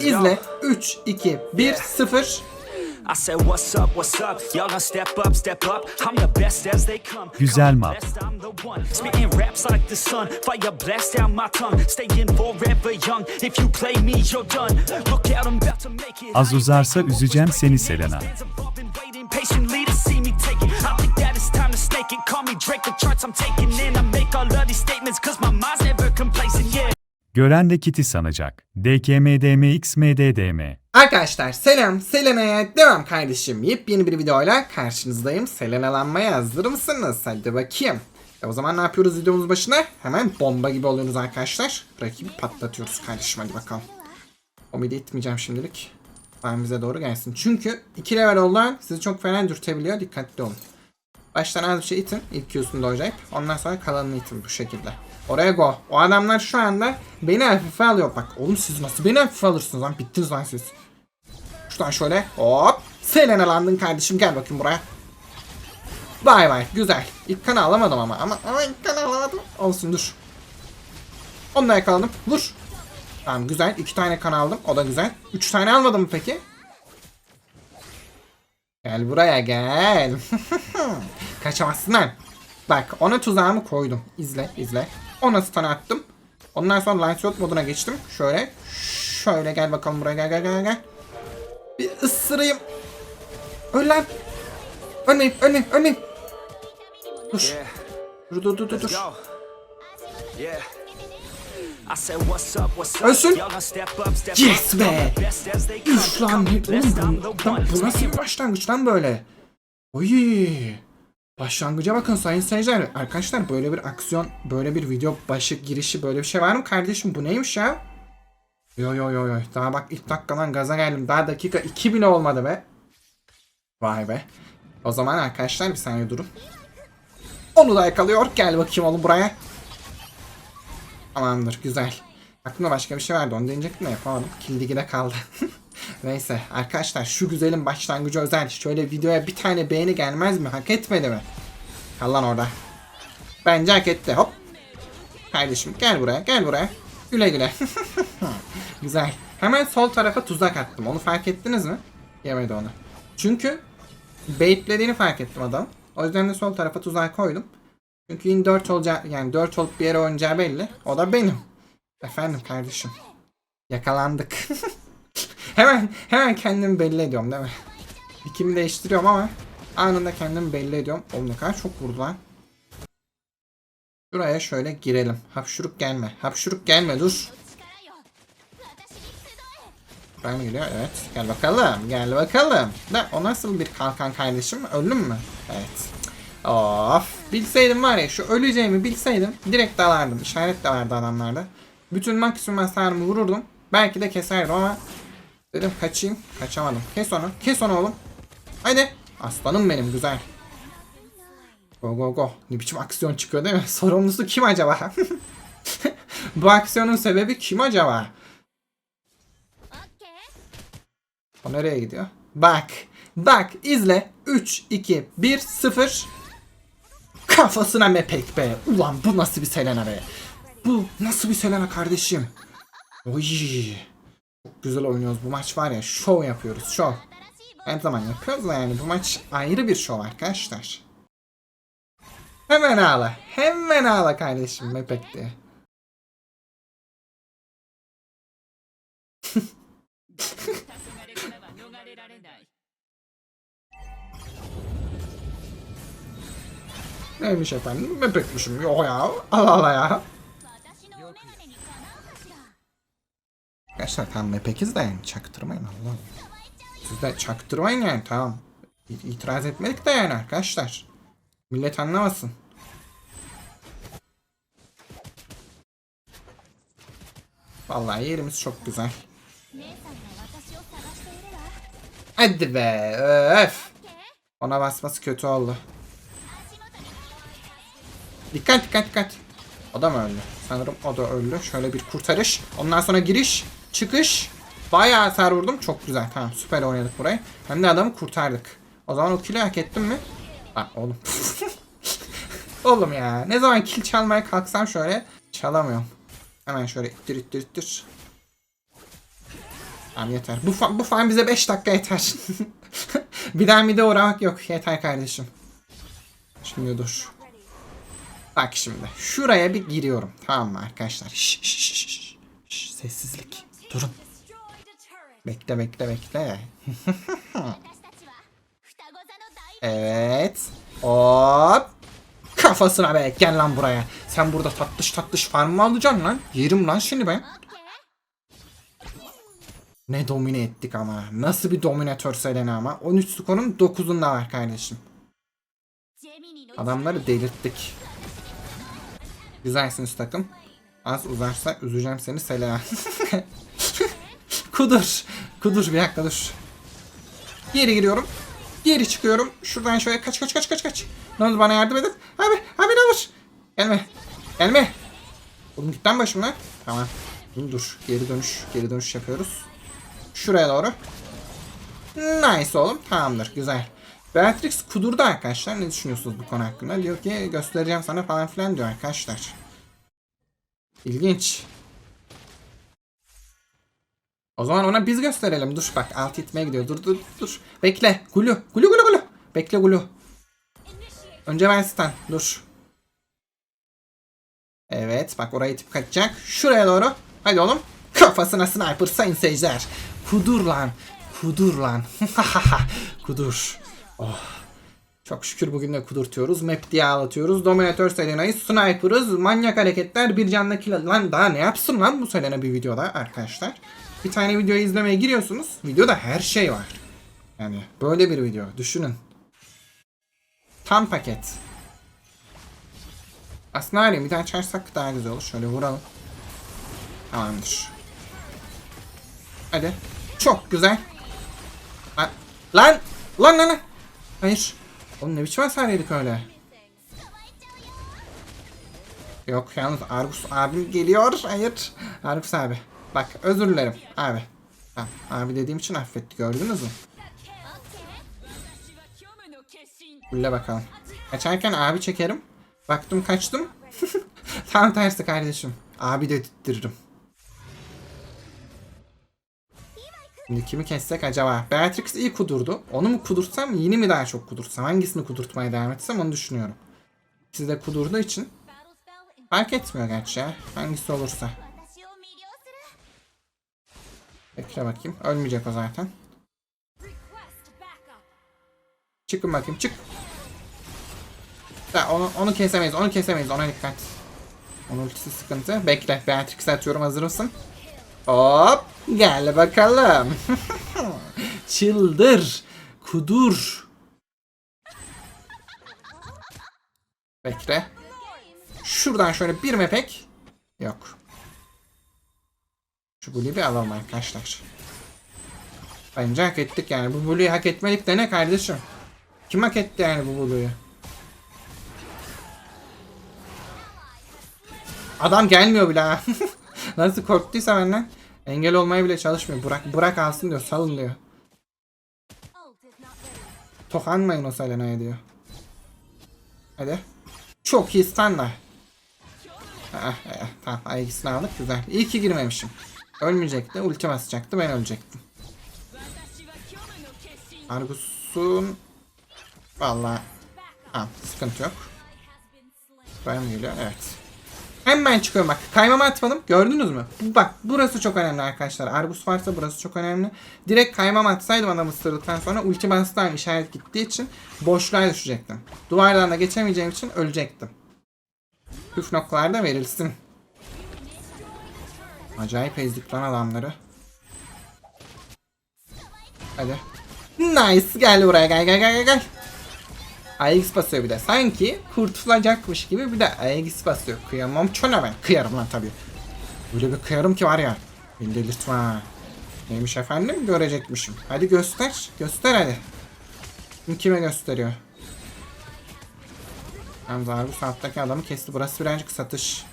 İzle. 3, 2, 1, 0. I said, What's up, what's up? Y'all gonna step up, step up. I'm the best as they come. Güzel map. Az uzarsa üzeceğim seni Selena. I think that it's time to stake it. Call me Drake, the charts I'm taking in. I make all of these statements cause my Gören de kiti sanacak. DKMDMXMDDM. Arkadaşlar selam. Selena'ya devam kardeşim. Yepyeni bir videoyla karşınızdayım. Selenalanmaya hazır mısınız? Hadi bakayım. E o zaman ne yapıyoruz videomuz başına? Hemen bomba gibi oluyoruz arkadaşlar. Rakibi patlatıyoruz kardeşim hadi bakalım. O midi itmeyeceğim şimdilik. Ben bize doğru gelsin. Çünkü 2 level olan sizi çok fena dürtebiliyor. Dikkatli olun. Baştan az bir şey itin. İlk Q'sunu dojlayıp ondan sonra kalanını itin bu şekilde. Oraya go. O adamlar şu anda beni hafife alıyor. Bak oğlum siz nasıl beni hafife alırsınız lan? Bittiniz lan siz. Şuradan şöyle hop. Selenalandın kardeşim gel bakayım buraya. Bay bay güzel. İlk kanı alamadım ama ama, ama ilk kanı alamadım. Olsun dur. Onu da yakaladım. Vur. Tamam güzel. iki tane kan aldım. O da güzel. Üç tane almadım mı peki? Gel buraya gel. Kaçamazsın lan. Bak ona tuzağımı koydum. İzle izle. Ona stun attım. Ondan sonra Lancelot moduna geçtim. Şöyle. Şöyle gel bakalım buraya gel gel gel gel. Bir ısırayım. Öl lan. Ölmeyeyim ölmeyeyim ölmeyeyim. Dur. Dur dur dur dur. dur. Ölsün. Yes be. Üf lan. Oğlum bu, bu nasıl bir başlangıç lan böyle? Oy. Başlangıca bakın sayın seyirciler. Arkadaşlar böyle bir aksiyon, böyle bir video başı girişi böyle bir şey var mı kardeşim? Bu neymiş ya? Yo yo yo yo. Daha bak ilk dakikadan gaza geldim. Daha dakika 2000 olmadı be. Vay be. O zaman arkadaşlar bir saniye durun. Onu da yakalıyor. Gel bakayım oğlum buraya. Tamamdır güzel. Aklımda başka bir şey vardı onu deneyecektim de yapamadım. Kildigide kaldı. Neyse arkadaşlar şu güzelin başlangıcı özel. Şöyle videoya bir tane beğeni gelmez mi? Hak etmedi mi? Kal lan orada. Bence hak etti. Hop. Kardeşim gel buraya gel buraya. Güle güle. Güzel. Hemen sol tarafa tuzak attım. Onu fark ettiniz mi? Yemedi onu. Çünkü baitlediğini fark ettim adam. O yüzden de sol tarafa tuzak koydum. Çünkü yine 4 olacağı yani 4 olup bir yere oynayacağı belli. O da benim. Efendim kardeşim. Yakalandık. hemen hemen kendimi belli ediyorum değil mi? Dikimi değiştiriyorum ama anında kendimi belli ediyorum. Oğlum ne kadar çok vurdu lan. Şuraya şöyle girelim. Hapşuruk gelme. Hapşuruk gelme dur. Ben geliyor evet. Gel bakalım. Gel bakalım. Da o nasıl bir kalkan kardeşim? Öldün mü? Evet. Of. Bilseydim var ya şu öleceğimi bilseydim direkt dalardım. İşaret de vardı adamlarda. Bütün maksimum hasarımı vururdum. Belki de keserdim ama dedim kaçayım. Kaçamadım. Kes onu. Kes onu oğlum. Haydi. Aslanım benim güzel. Go go go. Ne biçim aksiyon çıkıyor değil mi? Sorumlusu kim acaba? Bu aksiyonun sebebi kim acaba? O nereye gidiyor? Bak. Bak izle. 3, 2, 1, 0. Kafasına mepek be. Ulan bu nasıl bir Selena be. Bu nasıl bir Selena kardeşim. Oy. Güzel oynuyoruz. Bu maç var ya şov yapıyoruz. Şov. Her zaman yapıyoruz da yani bu maç ayrı bir şov arkadaşlar. Hemen ağla. Hemen ağla kardeşim mepek diye. Neymiş efendim? Mepekmişim. Yok ya. Allah Allah ya. Arkadaşlar tamam mepekiz de yani çaktırmayın Allah'ım. Siz de çaktırmayın yani tamam. İtiraz etmedik de yani arkadaşlar. Millet anlamasın. Vallahi yerimiz çok güzel. Hadi be öf. Ona basması kötü oldu. Dikkat dikkat dikkat. O da mı öldü? Sanırım o da öldü. Şöyle bir kurtarış. Ondan sonra giriş, çıkış. Bayağı hasar vurdum. Çok güzel. Tamam süper oynadık burayı. Hem de adamı kurtardık. O zaman o kill'i hak ettim mi? Ha oğlum. oğlum ya. Ne zaman kill çalmaya kalksam şöyle çalamıyorum. Hemen şöyle ittir ittir ittir. Tamam yeter. Bu, fa- bu fan bize 5 dakika yeter. bir daha bir de uğramak yok. Yeter kardeşim. Şimdi dur. Bak şimdi. Şuraya bir giriyorum. Tamam mı arkadaşlar? Şş, şş, şş. Şş, sessizlik. Durun. Bekle bekle bekle. evet. Hop. Kafasına be. Gel lan buraya. Sen burada tatlış tatlış farm mı alacaksın lan? Yerim lan seni ben. Ne domine ettik ama. Nasıl bir dominatör Selena ama. 13 skorun 9'unda var kardeşim. Adamları delirttik. Güzelsiniz takım. Az uzarsa üzeceğim seni Selena. kudur. Kudur bir dakika dur. Geri giriyorum. Geri çıkıyorum. Şuradan şöyle kaç kaç kaç kaç kaç. Ne oldu bana yardım edin. Abi abi ne olur. Gelme. Gelme. Oğlum git lan başımdan. Tamam. Dur, dur. Geri dönüş. Geri dönüş yapıyoruz. Şuraya doğru. Nice oğlum. Tamamdır. Güzel. Beatrix kudurdu arkadaşlar. Ne düşünüyorsunuz bu konu hakkında? Diyor ki göstereceğim sana falan filan diyor arkadaşlar. İlginç. O zaman ona biz gösterelim. Dur bak alt itmeye gidiyor. Dur dur dur. Bekle. Gulu. Gulu gulu gulu. Bekle Gulu. Önce ben stun. Dur. Evet bak oraya itip kaçacak. Şuraya doğru. Hadi oğlum. Kafasına sniper sayın seyirciler. Kudur lan. Kudur lan. Kudur. Oh. Çok şükür bugün de kudurtuyoruz. Map diye ağlatıyoruz. Dominatör Selena'yı sniper'ız. Manyak hareketler. Bir canlı kill. Lan daha ne yapsın lan bu Selena bir videoda arkadaşlar. Bir tane videoyu izlemeye giriyorsunuz. Videoda her şey var. Yani böyle bir video. Düşünün. Tam paket. Aslında var bir daha açarsak daha güzel olur. Şöyle vuralım. Tamamdır. Hadi. Çok güzel. Lan. Lan. Lan lan lan. Hayır. Oğlum ne biçim hasar yedik öyle. Yok yalnız Argus abim geliyor. Hayır. Argus abi. Bak özür dilerim abi. Tamam, abi dediğim için affetti gördünüz mü? Bulle bakalım. Kaçarken abi çekerim. Baktım kaçtım. Tam tersi kardeşim. Abi dedirtirim. Şimdi kimi kessek acaba? Beatrix iyi kudurdu. Onu mu kudursam yeni mi daha çok kudursam? Hangisini kudurtmaya devam etsem onu düşünüyorum. İkisi de kudurduğu için fark etmiyor gerçi ya. Hangisi olursa. Bekle bakayım. Ölmeyecek o zaten. Çıkın bakayım çık. Ya onu, onu kesemeyiz onu kesemeyiz ona dikkat. Onun ultisi sıkıntı. Bekle Beatrix'e atıyorum hazır mısın? Hop gel bakalım. Çıldır. Kudur. Bekle. Şuradan şöyle bir mepek. Yok. Şu Blue'yu bir alalım arkadaşlar. Bence hak ettik yani. Bu Blue'yu hak etmedik de ne kardeşim? Kim hak etti yani bu Blue'yu? Adam gelmiyor bile. Nasıl korktuysa benden. Engel olmaya bile çalışmıyor. Burak, Burak alsın diyor. Salın diyor. Tokanmayın o Selena'ya diyor. Hadi. Çok iyi stunla. Ah, ah, tamam ayakisini aldık güzel. İyi ki girmemişim. Ölmeyecekti. Ulti basacaktı. Ben ölecektim. Argus'un Vallahi Tamam sıkıntı yok. Buraya geliyor? Evet. Hemen çıkıyorum bak. Kaymama atmadım. Gördünüz mü? Bak burası çok önemli arkadaşlar. Argus varsa burası çok önemli. Direkt kaymama atsaydım adamı ısırdıktan sonra ulti bastığı işaret gittiği için boşluğa düşecektim. Duvardan da geçemeyeceğim için ölecektim. Püf noktalarda verilsin. Acayip ezdik lan adamları. Hadi. Nice. Gel buraya gel gel gel gel. AX basıyor bir de. Sanki kurtulacakmış gibi bir de AX basıyor. Kıyamam çona ben. Kıyarım lan tabii. Öyle bir kıyarım ki var ya. Beni delirtme ha. Neymiş efendim? Görecekmişim. Hadi göster. Göster hadi. Kim kime gösteriyor? Yalnız Argus alttaki adamı kesti. Burası birazcık satış.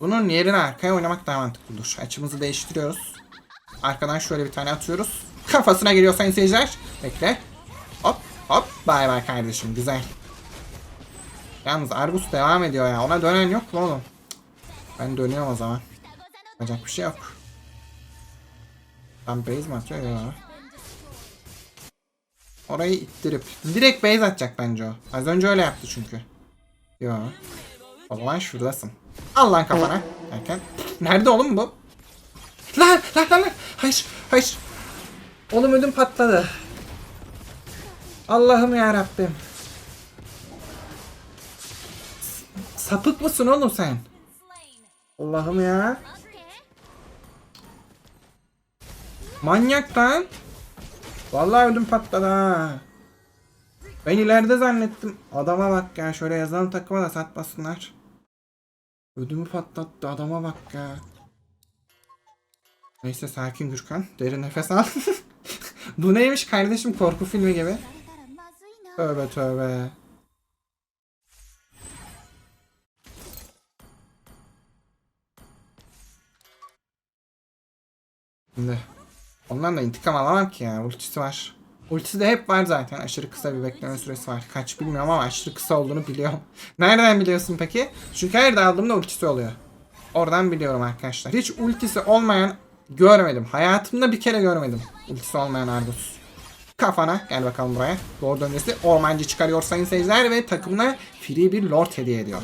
Bunun yerine arkaya oynamak daha mantıklı olur. Açımızı değiştiriyoruz. Arkadan şöyle bir tane atıyoruz. Kafasına geliyor sayın seyirciler. Bekle. Hop hop. Bay bay kardeşim. Güzel. Yalnız Argus devam ediyor ya. Ona dönen yok mu oğlum? Ben dönüyorum o zaman. Yapacak bir şey yok. Tam base mi atıyor ya? Orayı ittirip. Direkt base atacak bence o. Az önce öyle yaptı çünkü. Yo. O zaman şuradasın. Al lan kafana. Erken. Nerede oğlum bu? Lan lan lan lan. Hayır hayır. Oğlum ödüm patladı. Allah'ım ya Rabbim. Sapık mısın oğlum sen? Allah'ım ya. Manyak lan. Vallahi ödüm patladı ha. Ben ileride zannettim. Adama bak ya şöyle yazalım takıma da satmasınlar. Ödümü patlattı adama bak ya. Neyse sakin Gürkan. Derin nefes al. Bu neymiş kardeşim korku filmi gibi. Tövbe tövbe. Şimdi ondan da intikam alamam ki ya. Ultisi var. Ultisi de hep var zaten. Aşırı kısa bir bekleme süresi var. Kaç bilmiyorum ama aşırı kısa olduğunu biliyorum. Nereden biliyorsun peki? Çünkü her aldığımda ultisi oluyor. Oradan biliyorum arkadaşlar. Hiç ultisi olmayan görmedim. Hayatımda bir kere görmedim. Ultisi olmayan Argus. Kafana gel bakalım buraya. Lord öncesi ormancı çıkarıyor sayın seyirciler ve takımına free bir lord hediye ediyor.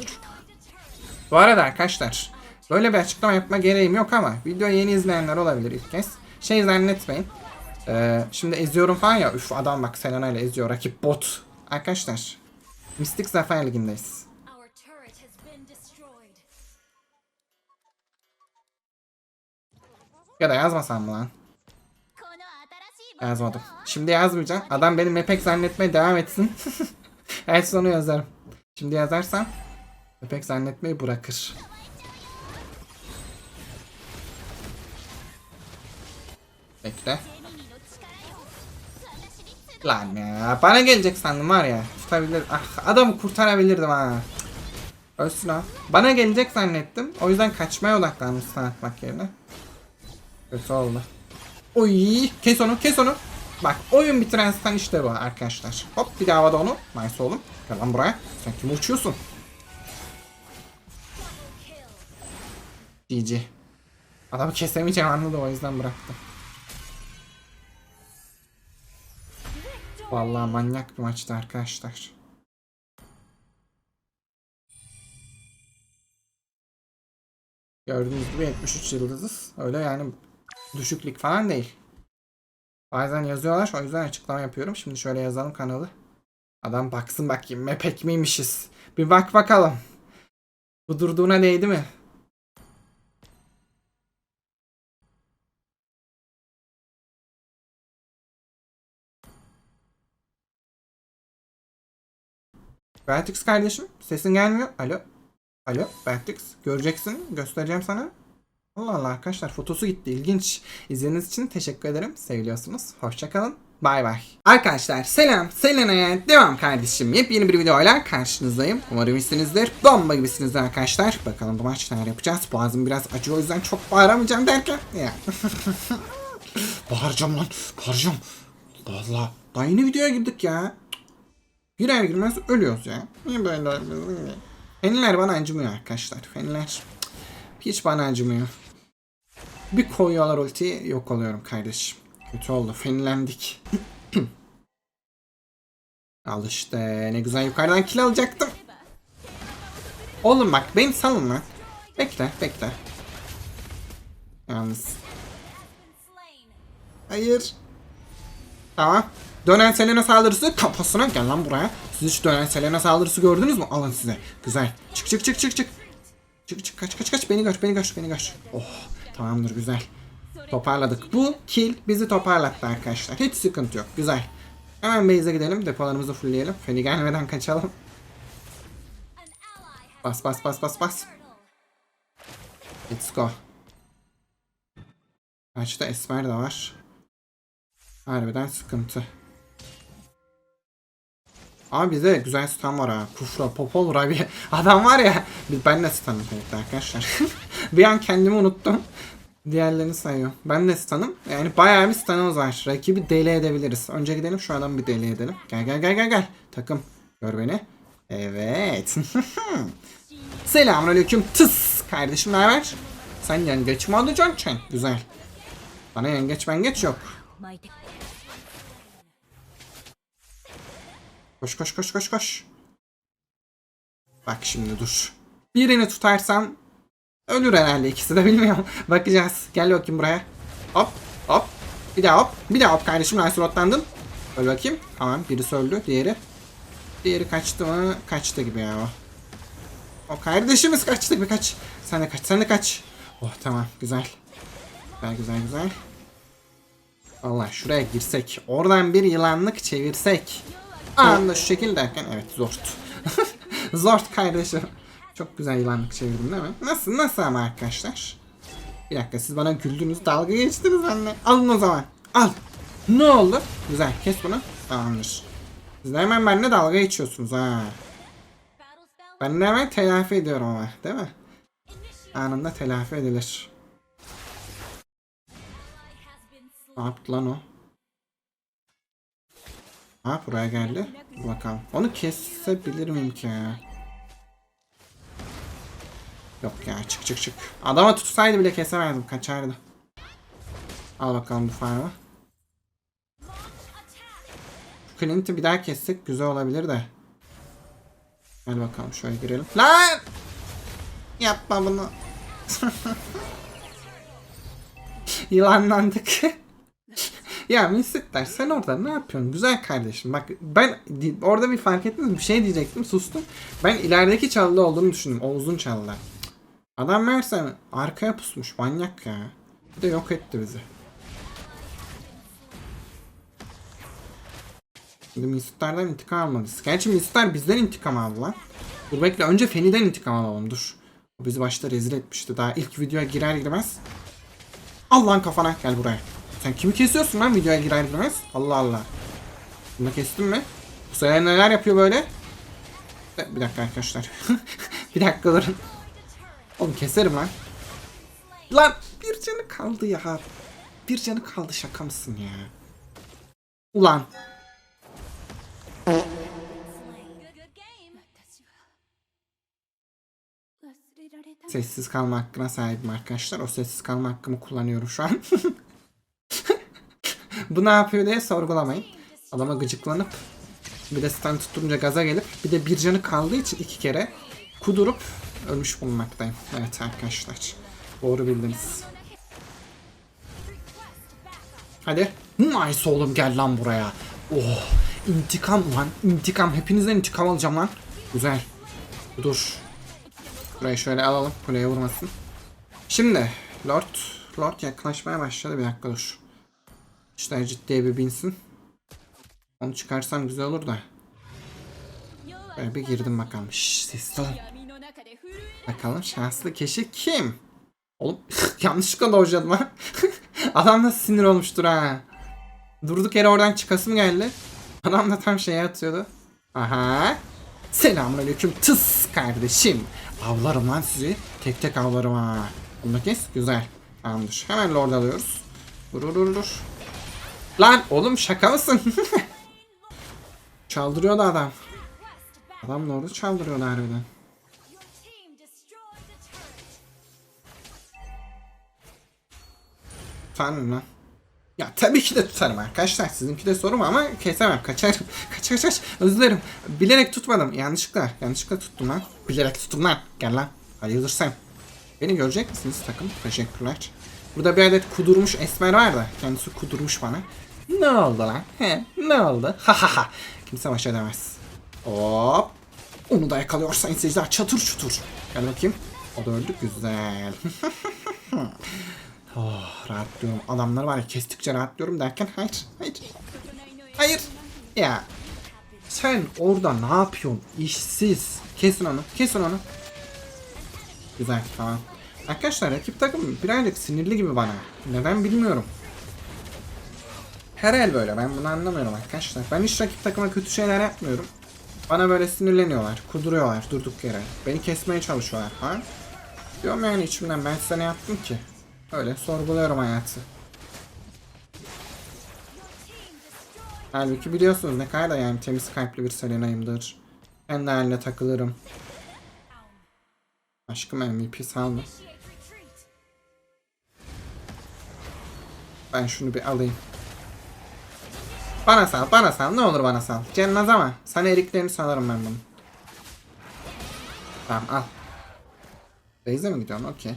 Bu arada arkadaşlar böyle bir açıklama yapma gereğim yok ama video yeni izleyenler olabilir ilk kez. Şey zannetmeyin. Ee, şimdi eziyorum falan ya. Üf adam bak Selena ile eziyor. Rakip bot. Arkadaşlar. Mistik Zafer Ligi'ndeyiz. Ya da yazmasam mı lan? Yazmadım. Şimdi yazmayacağım. Adam beni mepek zannetmeye devam etsin. Her sonu yazarım. Şimdi yazarsam mepek zannetmeyi bırakır. Bekle. Lan ya bana gelecek sandım var ya. Tutabilir. Ah adamı kurtarabilirdim ha. Ölsün ha. Bana gelecek zannettim. O yüzden kaçmaya odaklandım stun atmak yerine. Kötü oldu. Oy kes onu kes onu. Bak oyun bitiren stun işte bu arkadaşlar. Hop bir daha havada onu. Nice oğlum. Gel lan buraya. Sen kim uçuyorsun? GG. Adamı kesemeyeceğim anladım o yüzden bıraktım. Vallahi manyak bir maçtı arkadaşlar. Gördüğünüz gibi 73 yıldızız. Öyle yani düşüklük falan değil. Bazen yazıyorlar o yüzden açıklama yapıyorum. Şimdi şöyle yazalım kanalı. Adam baksın bakayım mepek miymişiz. Bir bak bakalım. Bu durduğuna değdi mi? Beatrix kardeşim sesin gelmiyor. Alo. Alo Beatrix göreceksin göstereceğim sana. Allah Allah arkadaşlar fotosu gitti ilginç. İzlediğiniz için teşekkür ederim. Seviliyorsunuz. Hoşçakalın. Bay bay. Arkadaşlar selam. Selena'ya devam kardeşim. Yepyeni bir videoyla karşınızdayım. Umarım iyisinizdir. Bomba gibisinizdir arkadaşlar. Bakalım bu maç neler yapacağız. Boğazım biraz acıyor o yüzden çok bağıramayacağım derken. Ya. Bağıracağım lan. Bağıracağım. Allah Allah. Daha yeni videoya girdik ya. Girer girmez ölüyoruz ya. Niye böyle ölüyoruz? Fenliler bana acımıyor arkadaşlar. Fenliler hiç bana acımıyor. Bir koyuyorlar ultiyi yok oluyorum kardeşim. Kötü oldu. Fenlendik. Al işte ne güzel yukarıdan kill alacaktım. Oğlum bak beni salın lan. Bekle bekle. Yalnız. Hayır. Tamam. Dönen Selena saldırısı kafasına gel lan buraya. Siz hiç dönen Selena saldırısı gördünüz mü? Alın size. Güzel. Çık çık çık çık çık. Çık çık kaç kaç kaç beni gör beni gör beni gör. Oh tamamdır güzel. Toparladık. Bu kill bizi toparlattı arkadaşlar. Hiç sıkıntı yok. Güzel. Hemen base'e gidelim. Depolarımızı fullleyelim. Feni gelmeden kaçalım. Bas bas bas bas bas. Let's go. Kaçta Esmer de var. Harbiden sıkıntı. Abi bize güzel stun var ha. Kufra, Popol, Rabi. Adam var ya. Ben de stun'ım tabii arkadaşlar. bir an kendimi unuttum. Diğerlerini sayıyorum. Ben de stun'ım. Yani bayağı bir stun'ımız var. Rakibi deli edebiliriz. Önce gidelim şu adamı bir deli edelim. Gel gel gel gel gel. Takım. Gör beni. Evet. Selamünaleyküm. Tıs. Kardeşim ne haber? Sen yengeç mi olacaksın? Güzel. Bana yengeç mengeç yok. Koş koş koş koş koş. Bak şimdi dur. Birini tutarsam ölür herhalde ikisi de bilmiyorum. Bakacağız. Gel bakayım buraya. Hop hop. Bir daha hop. Bir daha hop kardeşim Lancelot'landın. Öl bakayım. Tamam birisi öldü. Diğeri. Diğeri kaçtı mı? Kaçtı gibi ya o. O kardeşimiz kaçtı gibi kaç. Sen de kaç sen de kaç. Oh tamam güzel. Güzel güzel güzel. Allah şuraya girsek. Oradan bir yılanlık çevirsek. Anında şu şekil derken evet zort. zort kardeşim. Çok güzel yılanlık çevirdim değil mi? Nasıl nasıl ama arkadaşlar? Bir dakika siz bana güldünüz dalga geçtiniz anne. Alın o zaman. Al. Ne oldu? Güzel kes bunu. Tamamdır. Siz de hemen benimle dalga geçiyorsunuz ha. Ben de hemen telafi ediyorum ama değil mi? Anında telafi edilir. Ne yaptı lan o? Ha buraya geldi. Bakalım. Onu kesebilir miyim ki? Yok ya çık çık çık. Adama tutsaydı bile kesemezdim kaçardı. Al bakalım bu farmı. Clint'i bir daha kessek güzel olabilir de. Gel bakalım şöyle girelim. Lan! Yapma bunu. Yılanlandık. ya Misitler sen orada ne yapıyorsun? Güzel kardeşim. Bak ben orada bir fark ettiniz bir şey diyecektim sustum. Ben ilerideki çalıda olduğunu düşündüm. O uzun çalıda. Adam meğerse arkaya pusmuş. Manyak ya. Bir de yok etti bizi. Şimdi Misitlerden intikam almalıyız. Gerçi Misitler bizden intikam aldılar dur bekle önce Feni'den intikam alalım dur. O bizi başta rezil etmişti. Daha ilk videoya girer girmez. Al lan kafana gel buraya. Sen kimi kesiyorsun lan videoya girer girmez? Allah Allah. Bunu kestin mi? Bu sefer neler yapıyor böyle? E, Bir dakika arkadaşlar. bir dakika durun. Oğlum keserim lan. Lan bir canı kaldı ya. Bir canı kaldı şaka mısın ya? Ulan. Sessiz kalma hakkına sahibim arkadaşlar. O sessiz kalma hakkımı kullanıyorum şu an. Bu ne yapıyor diye sorgulamayın. Adama gıcıklanıp bir de stun tutturunca gaza gelip bir de bir canı kaldığı için iki kere kudurup ölmüş bulunmaktayım. Evet arkadaşlar. Doğru bildiniz. Hadi. Nice oğlum gel lan buraya. Oh. intikam lan. intikam. Hepinizden intikam alacağım lan. Güzel. Dur. Burayı şöyle alalım. Kuleye vurmasın. Şimdi Lord Lord yaklaşmaya başladı. Bir dakika dur. İşler ciddiye bir binsin. Onu çıkarsam güzel olur da. Böyle bir girdim bakalım. Şşş sessiz. Bakalım şanslı kişi kim? Oğlum yanlışlıkla dojladım ha. Adam da sinir olmuştur ha. Durduk yere oradan çıkasım geldi. Adam da tam şeye atıyordu. Aha. Selamünaleyküm tıs kardeşim. Avlarım lan sizi. Tek tek avlarım ha. Bunu kes. Güzel. Tamamdır. Hemen lord alıyoruz. Dur dur dur. Lan oğlum şaka mısın? Çaldırıyordu adam. Adam lordu çaldırıyordu harbiden. Tutarım lan. Ya tabii ki de tutarım arkadaşlar. Sizinki de sorum ama kesemem. Kaçarım. Kaç kaç kaç. Özür dilerim. Bilerek tutmadım. Yanlışlıkla. Yanlışlıkla tuttum lan. Bilerek tuttum lan. Gel lan. Hayırdır sen. Beni görecek misiniz takım? Teşekkürler. Burada bir adet kudurmuş esmer var da. Kendisi kudurmuş bana. Ne oldu lan? He, ne oldu? Ha ha ha. Kimse baş edemez. Hop. Onu da yakalıyorsan seyirciler çatır çutur. Gel bakayım. O da öldü. Güzel. Oh rahatlıyorum. Adamlar var ya kestikçe rahatlıyorum derken hayır hayır. Hayır. Ya. Sen orada ne yapıyorsun? İşsiz. Kesin onu. Kesin onu. Güzel tamam. Arkadaşlar rakip takım birazcık sinirli gibi bana. Neden bilmiyorum. Her el böyle ben bunu anlamıyorum arkadaşlar. Ben hiç rakip takıma kötü şeyler yapmıyorum. Bana böyle sinirleniyorlar, kuduruyorlar durduk yere. Beni kesmeye çalışıyorlar ha. Diyorum yani içimden ben size ne yaptım ki? Öyle sorguluyorum hayatı. Halbuki biliyorsunuz ne kadar da yani temiz kalpli bir Selena'yımdır. Kendi haline takılırım. Aşkım MVP salma. Ben şunu bir alayım. Bana sal, bana sal. Ne olur bana sal. Cennaz ama sana eriklerini salarım ben bunu. Tamam al. Beyze mi gidiyorsun? Okey.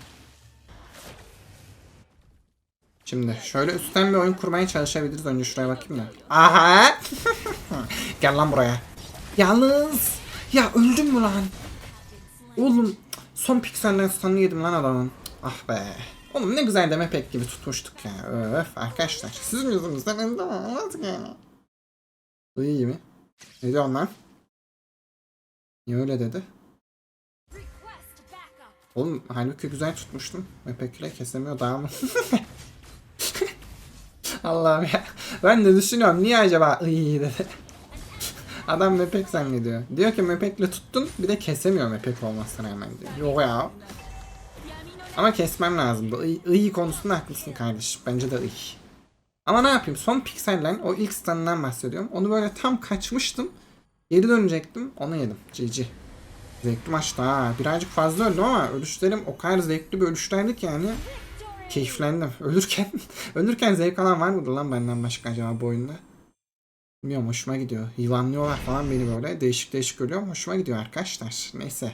Şimdi şöyle üstten bir oyun kurmaya çalışabiliriz. Önce şuraya bakayım da. Aha! Gel lan buraya. Yalnız. Ya öldüm mü lan? Oğlum son pikselden stun'ı yedim lan adamın. Ah be. Oğlum ne güzel deme pek gibi tutmuştuk ya. Öf arkadaşlar. Sizin yüzünüzden öldüm artık yani. Bu iyi mi? Ne diyorsun lan? Niye öyle dedi? Oğlum halbuki güzel tutmuştum. Mepekle kesemiyor daha mı? Allah'ım ya. Ben de düşünüyorum niye acaba iyi dedi. Adam mepek zannediyor. Diyor ki mepekle tuttun bir de kesemiyor mepek olmasına rağmen diyor. Yok ya. Ama kesmem lazım. İyi, konusunda haklısın kardeşim. Bence de iyi. Ama ne yapayım? Son piksellen o ilk stun'dan bahsediyorum. Onu böyle tam kaçmıştım. Geri dönecektim. Onu yedim. GG. Zevkli maçtı ha. Birazcık fazla öldüm ama ölüşlerim o kadar zevkli bir ölüşlerdi ki yani. Keyiflendim. Ölürken ölürken zevk alan var mıdır lan benden başka acaba bu oyunda? Bilmiyorum hoşuma gidiyor. Yılanlıyorlar falan beni böyle. Değişik değişik ölüyorum. Hoşuma gidiyor arkadaşlar. Neyse.